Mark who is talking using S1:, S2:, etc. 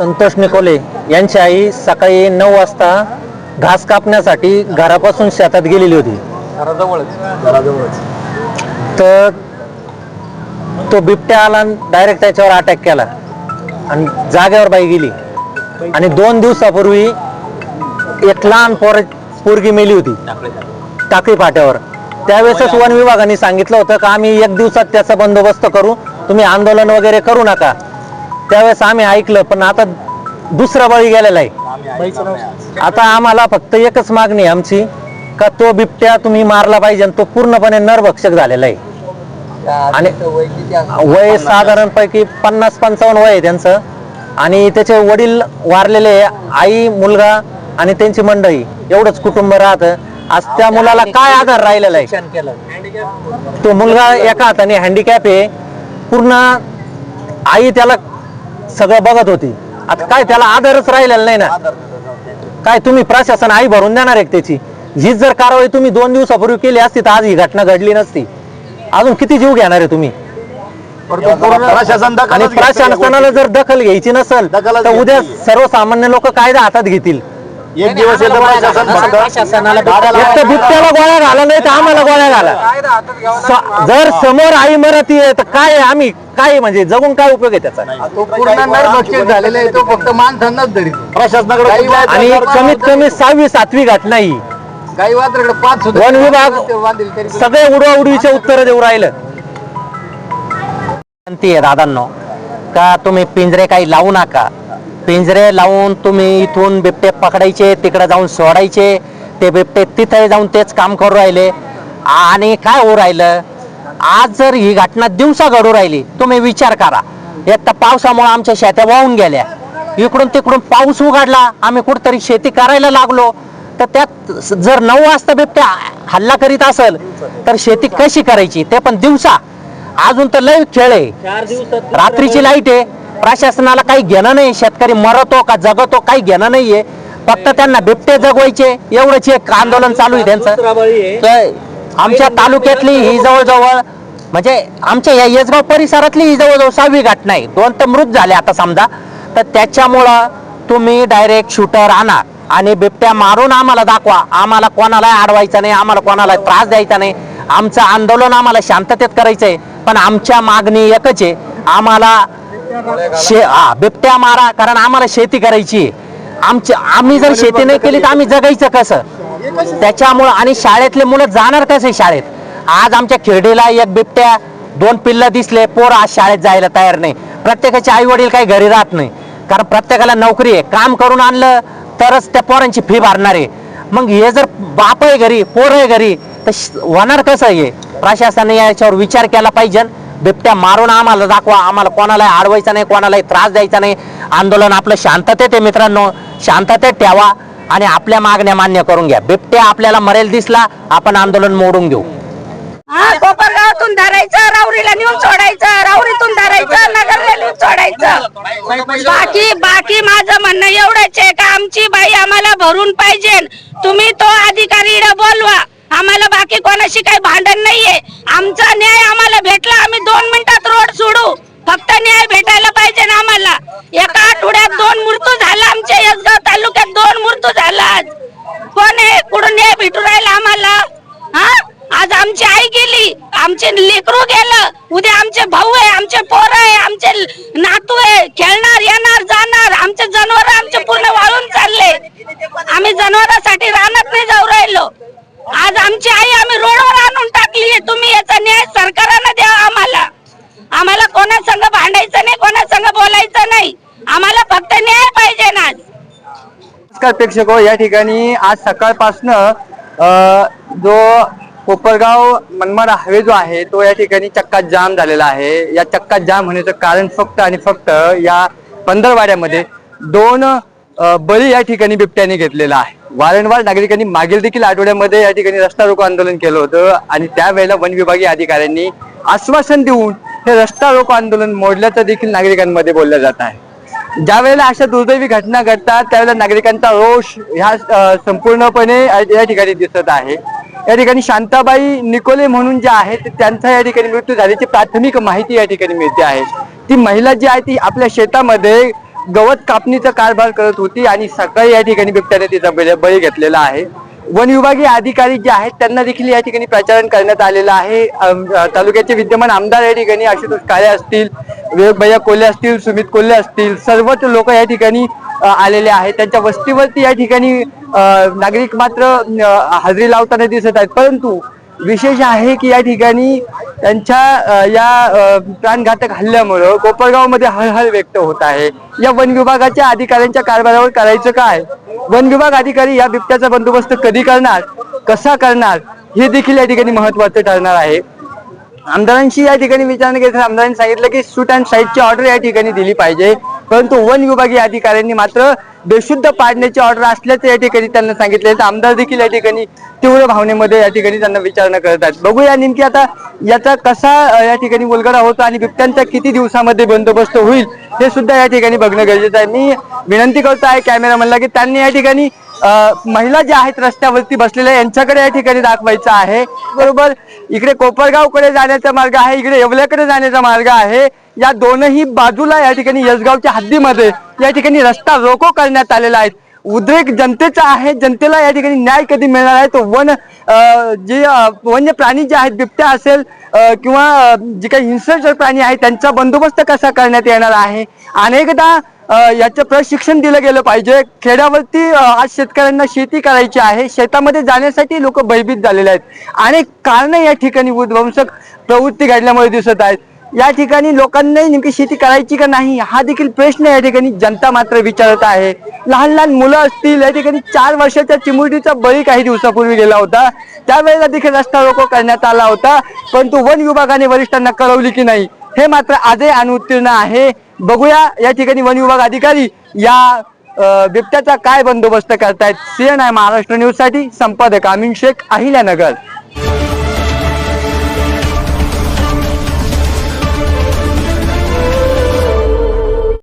S1: Santosh Nikolay यांची आई सकाळी नऊ वाजता घास कापण्यासाठी घरापासून शेतात गेलेली होती. तर तो बिबट्या आला डायरेक्ट त्याच्यावर अटॅक केला. आणि जागेवर बाई गेली. आणि दोन दिवसापूर्वी एक लहान पोर पोरगी मेली होती. टाकळी फाट्यावर. त्यावेळेसच वन विभागाने सांगितलं होतं का आम्ही एक दिवसात त्याचा बंदोबस्त करू. तुम्ही आंदोलन वगैरे करू नका. त्यावेळेस आम्ही ऐकलं पण आता दुसरा बळी गेलेला आहे. आता आम्हाला फक्त एकच मागणी आमची का तो बिबट्या तुम्ही मारला पाहिजे आणि तो पूर्णपणे नरभक्षक झालेला आहे. आणि वय साधारणपैकी पन्नास पंचावन्न वय आहे त्यांचं. आणि त्याचे वडील वारलेले आई मुलगा आणि त्यांची मंडळी एवढंच कुटुंब राहतं. आज त्या मुलाला काय आधार राहिलेला आहे? तो मुलगा एका हाताने हँडिकॅप आहे. पूर्ण आई त्याला सगळं बघत होती. आता काय त्याला आधारच राहिलेला नाही ना? काय तुम्ही प्रशासन आई भरून देणार आहे का त्याची? हीच जर कारवाई तुम्ही दोन दिवसापूर्वी केली असती तर आज ही घटना घडली नसती. अजून किती जीव घेणार आहे तुम्ही?
S2: प्रशासन
S1: आणि प्रशासनाला जर दखल घ्यायची नसेल तर उद्या. सर्वसामान्य लोक कायदा हातात घेतील.
S2: एक दिवस येतं प्रशासन फक्त
S1: बिबट्याला गोळ्या घाला नाही तर आम्हाला गोळ्या घाला. स- जर समोर आई मराठी आहे तर काय आहे? आम्ही काय म्हणजे जगून काय उपयोग आहे त्याचा?
S3: तो पूर्ण नरभक्षक झालेला आहे. तो फक्त माणसांनाच धरीत
S2: प्रशासनाकडे
S3: काही
S2: कुठल्या
S3: वाद-
S1: आणि कमीत कमी सहावी सातवी घटना ही
S3: गाई वासराकडे पाच सुद्धा
S1: वन विभाग
S3: बांधील तरी पण-
S1: सगळे उडवाउडवीचे उत्तर देऊ राहिलं. विनंती आहे दादांनो. का तुम्ही पिंजरे काही लावू नका? पिंजरे लावून तुम्ही इथून बिबटे पकडायचे तिकडे जाऊन सोडायचे. ते बिबटे तिथे जाऊन तेच काम करू राहिले. आणि काय होऊ राहिलं? आज जर ही घटना दिवसा घडू राहिली तुम्ही विचार करा. एक तर पावसामुळे आमच्या शेत्या वाहून गेल्या. इकडून तिकडून पाऊस उघडला. आम्ही कुठतरी शेती करायला लागलो. तर त्यात जर नऊ वाजता बिबट्या हल्ला करीत असेल तर शेती कशी करायची? ते पण दिवसा. अजून तर लय खेळ आहे. रात्रीची लाइट आहे. प्रशासनाला काही घेणं नाही शेतकरी मरतो का जगतो काही घेणं नाहीये. फक्त त्यांना बिबटे जगवायचे एवढंच एक आंदोलन चालू आहे त्यांचं. तर आमच्या तालुक्यातली ही जवळजवळ म्हणजे आमच्या या येसगाव परिसरातली ही जवळजवळ सहावी घटना आहे दोन तर मृत झाले आता समजा. तर त्याच्यामुळं तुम्ही डायरेक्ट शूटर आणा आणि बिबट्या मारून आम्हाला दाखवा. आम्हाला कोणाला अडवायचं नाही आम्हाला कोणाला त्रास द्यायचा नाही. आमचं आंदोलन आम्हाला शांततेत करायचंय. पण आमच्या मागणी एकच आहे आम्हाला शे हा बिबट्या मारा कारण आम्हाला शेती करायची. आमची आम्ही जर शेती नाही केली तर आम्ही जगायचं कसं? त्याच्यामुळं आणि शाळेतले मुलं जाणार कसे शाळेत? आज आमच्या खेडीला एक बिबट्या दोन पिल्ल दिसले पोर आज शाळेत जायला तयार नाही. प्रत्येकाचे आई वडील काही घरी राहत नाही. कारण प्रत्येकाला नोकरी आहे. काम करून आणलं तरच त्या पोरांची फी भरणार आहे. मग हे जर बाप आहे घरी पोर आहे घरी तर होणार कसं आहे प्रशासनाने याच्यावर विचार केला पाहिजे. बिबट्या मारून आम्हाला दाखवा. आम्हाला कोणालाही अडवायचा नाही कोणालाही त्रास द्यायचा नाही. आंदोलन आपलं शांततेत आहे मित्रांनो. शांततेत ठेवा आणि आपल्या मागण्या मान्य करून घ्या. बिबट्या आपल्याला मरेल दिसला आपण आंदोलन मोडून घेऊ.
S4: हा कोपरगावातून धरायचं राऊरीला नेऊन सोडायचं राऊरीतून धरायचं नगरला नेऊन सोडायचं. बाकी बाकी माझं म्हणणं एवढंच आहे का आमची बाई आम्हाला भरून पाहिजे. तुम्ही तो अधिकारी बोलवा. आम्हाला बाकी कोणाशी काही भांडण नाहीये. आमचा न्याय आम्हाला भेटला आम्ही दोन मिनिटात रोड सोडू. फक्त न्याय भेटायला पाहिजे ना आम्हाला. एका आठवड्यात दोन मृत्यू झाला आमच्या यसगाव तालुक्यात दोन मृत्यू झाला आज. कोण आहे? कुठून न्याय भेटू राहिला आम्हाला? हा? आज आमची आई गेली आमचे लेकरू गेलं. उद्या आमचे भाऊ आहे आमचे पोर आहे आमचे नातू आहे. खेळणार येणार जाणार. आमचे जनावर आमचे पूर्ण वाळून चालले. आम्ही जनावरांसाठी राहणार नाही जाऊ राहिलो आज आमची आई आम्ही रोडवर आणून टाकली तुम्ही याचा न्याय सरकारनं द्या आम्हाला. आम्हाला कोणा संघ भांडायचं नाही कोणा संघ बोलायचं नाही. आम्हाला फक्त न्याय पाहिजे ना
S5: नमस्कार प्रेक्षक हो, या ठिकाणी आज सकाळपासनं जो कोपरगाव मनमाड हायवे जो आहे तो या ठिकाणी चक्का जाम झालेला आहे. या चक्का जाम होण्याचं कारण फक्त आणि फक्त या पंधरवाड्यामध्ये दोन बळी या ठिकाणी बिबट्याने घेतलेला आहे. वारंवार नागरिकांनी मागील देखील आठवड्यामध्ये या ठिकाणी रस्ता रोको आंदोलन केलं होतं आणि त्यावेळेला वन विभागीय अधिकाऱ्यांनी आश्वासन देऊन हे रस्ता रोको आंदोलन मोडल्याचं देखील नागरिकांमध्ये बोललं जात आहे. ज्या वेळेला अशा दुर्दैवी घटना घडतात त्यावेळेला नागरिकांचा रोष ह्या संपूर्णपणे या ठिकाणी दिसत आहे. या ठिकाणी शांताबाई निकोले म्हणून जे आहेत त्यांचा या ठिकाणी मृत्यू झाल्याची प्राथमिक माहिती या ठिकाणी मिळते आहे. ती महिला जी आहे ती आपल्या शेतामध्ये गवत कापणीचा कारभार करत होती आणि सकाळी या ठिकाणी बिबट्याने तिचा बळी घेतलेला आहे. वन विभागीय अधिकारी जे आहेत त्यांना देखील या ठिकाणी प्रचारण करण्यात आलेलं आहे. तालुक्याचे विद्यमान आमदार या ठिकाणी आशुतोष काळे असतील विवेक भैया कोल्हे असतील सुमित कोल्हे असतील सर्वच लोक या ठिकाणी आलेले आहेत. त्यांच्या वस्तीवरती या ठिकाणी नागरिक मात्र हजेरी लावताना दिसत आहेत. परंतु विशेष आहे की या ठिकाणी त्यांच्या या प्राणघातक हल्ल्यामुळं कोपरगावमध्ये हळहळ व्यक्त होत आहे. या वन विभागाच्या अधिकाऱ्यांच्या कारभारावर करायचं काय? वन विभाग अधिकारी या बिबट्याचा बंदोबस्त कधी करणार? कसा करणार? हे देखील या ठिकाणी महत्वाचं ठरणार आहे. आमदारांशी या ठिकाणी विचारणा केली तर आमदारांनी सांगितलं की शूट अँड साईडची ऑर्डर या ठिकाणी दिली पाहिजे. परंतु वन विभागीय अधिकाऱ्यांनी मात्र बेशुद्ध पाडण्याची ऑर्डर असल्याचं या ठिकाणी त्यांना सांगितले तर आमदार देखील या ठिकाणी तीव्र भावनेमध्ये या ठिकाणी त्यांना विचारणा करत आहेत. बघूया नेमकी आता याचा कसा या ठिकाणी उलगडा होतो आणि बिबट्यांचा किती दिवसामध्ये बंदोबस्त होईल हे सुद्धा या ठिकाणी बघणं गरजेचं आहे. मी विनंती करतो आहे कॅमेरामॅनला की त्यांनी या ठिकाणी महिला ज्या आहेत रस्त्यावरती बसलेल्या यांच्याकडे या ठिकाणी दाखवायचं आहे. बरोबर? इकडे कोपरगावकडे जाण्याचा मार्ग आहे इकडे येवल्याकडे जाण्याचा मार्ग आहे. या दोनही बाजूला या ठिकाणी यसगावच्या हद्दीमध्ये या ठिकाणी रस्ता रोको करण्यात आलेला आहे. उद्रेक जनतेचा आहे जनतेला या ठिकाणी न्याय कधी मिळणार आहे? तो वन जे वन्य प्राणी जे आहेत बिबट्या असेल किंवा जे काही हिंसक प्राणी आहेत त्यांचा बंदोबस्त कसा करण्यात येणार आहे? अनेकदा याचं प्रशिक्षण दिलं गेलं पाहिजे. खेड्यावरती आज शेतकऱ्यांना शेती करायची आहे. शेतामध्ये जाण्यासाठी लोक भयभीत झालेले आहेत. अनेक कारणं या ठिकाणी उद्वंसक प्रवृत्ती घडल्यामुळे दिसत आहेत. या ठिकाणी लोकांनाही नेमकी शेती करायची का नाही हा देखील प्रश्न या ठिकाणी जनता मात्र विचारत आहे. लहान लहान मुलं असतील या ठिकाणी चार वर्षाच्या चिमुरडीचा बळी काही दिवसापूर्वी गेला होता. त्यावेळेला देखील रस्ता रोको करण्यात आला होता परंतु वन विभागाने वरिष्ठांना कळवली की नाही. हे मात्र आजही अनुत्तीर्ण आहे. बघूया या ठिकाणी वन विभाग अधिकारी या बिबट्याचा काय बंदोबस्त करतायत. सीएनआय महाराष्ट्र न्यूजसाठी संपादक अमिन शेख अहिल्यानगर.